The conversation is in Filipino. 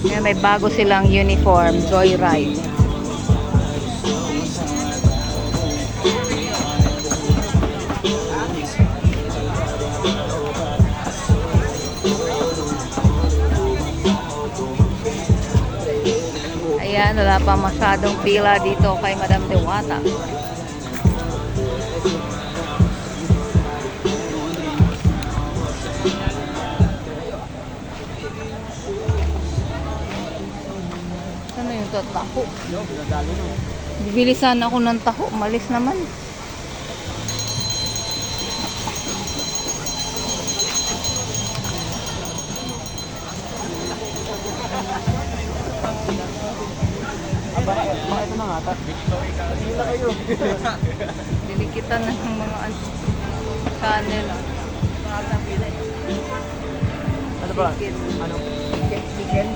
Ay, may bago silang uniform, Joyride. Ayan, wala pa masyadong pila dito kay Madam Dewata. Ano yung taho? Bibili sana ako ng taho. Malis naman. Baka ito na nga, kayo. Dilikitan na ng mga an- channel. Ano ba? Ano? Chicken? Chicken?